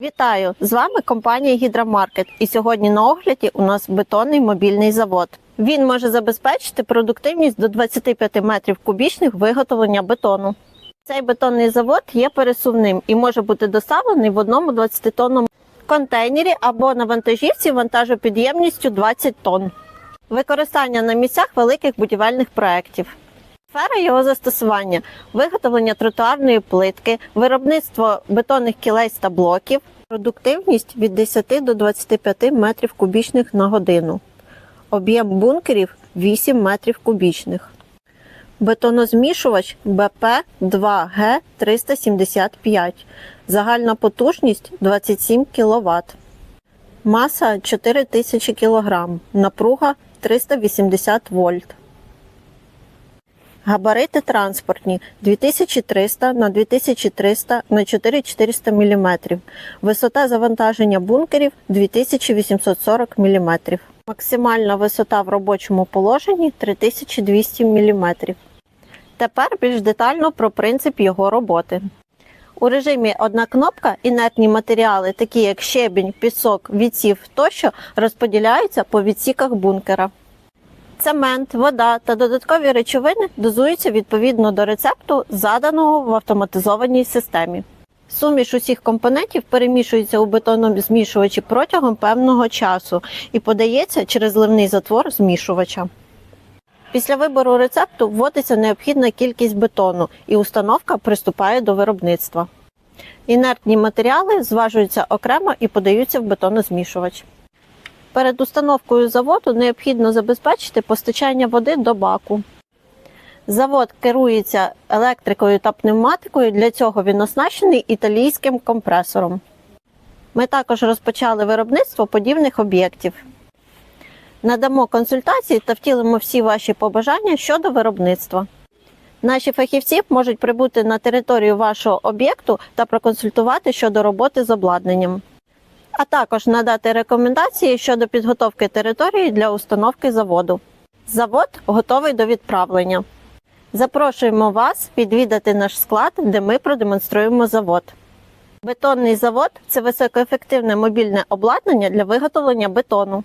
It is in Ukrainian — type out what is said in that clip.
Вітаю! З вами компанія Гідромаркет. І сьогодні на огляді у нас бетонний мобільний завод. Він може забезпечити продуктивність до 25 метрів кубічних виготовлення бетону. Цей бетонний завод є пересувним і може бути доставлений в одному 20-тонному контейнері або на вантажівці вантажопідємністю 20 тонн. Використання на місцях великих будівельних проєктів. Сфера його застосування виготовлення тротуарної плитки, виробництво бетонних кілець та блоків, продуктивність від 10 до 25 метрів кубічних на годину, об'єм бункерів 8 метрів кубічних, бетонозмішувач БП-2Г 375, загальна потужність 27 кВт, маса 4000 кг, напруга 380 вольт. Габарити транспортні 2300 на 2300 на 4400 мм. Висота завантаження бункерів 2840 мм. Максимальна висота в робочому положенні 3200 мм. Тепер більш детально про принцип його роботи. У режимі одна кнопка інертні матеріали, такі як щебінь, пісок, відсів тощо, розподіляються по відсіках бункера. Цемент, вода та додаткові речовини дозуються відповідно до рецепту, заданого в автоматизованій системі. Суміш усіх компонентів перемішується у бетонному змішувачі протягом певного часу і подається через ливний затвор змішувача. Після вибору рецепту вводиться необхідна кількість бетону і установка приступає до виробництва. Інертні матеріали зважуються окремо і подаються в бетонозмішувач. Перед установкою заводу необхідно забезпечити постачання води до баку. Завод керується електрикою та пневматикою. Для цього він оснащений італійським компресором. Ми також розпочали виробництво подібних об'єктів. Надамо консультації та втілимо всі ваші побажання щодо виробництва. Наші фахівці можуть прибути на територію вашого об'єкту та проконсультувати щодо роботи з обладнанням а також надати рекомендації щодо підготовки території для установки заводу. Завод готовий до відправлення. Запрошуємо вас відвідати наш склад, де ми продемонструємо завод. Бетонний завод це високоефективне мобільне обладнання для виготовлення бетону.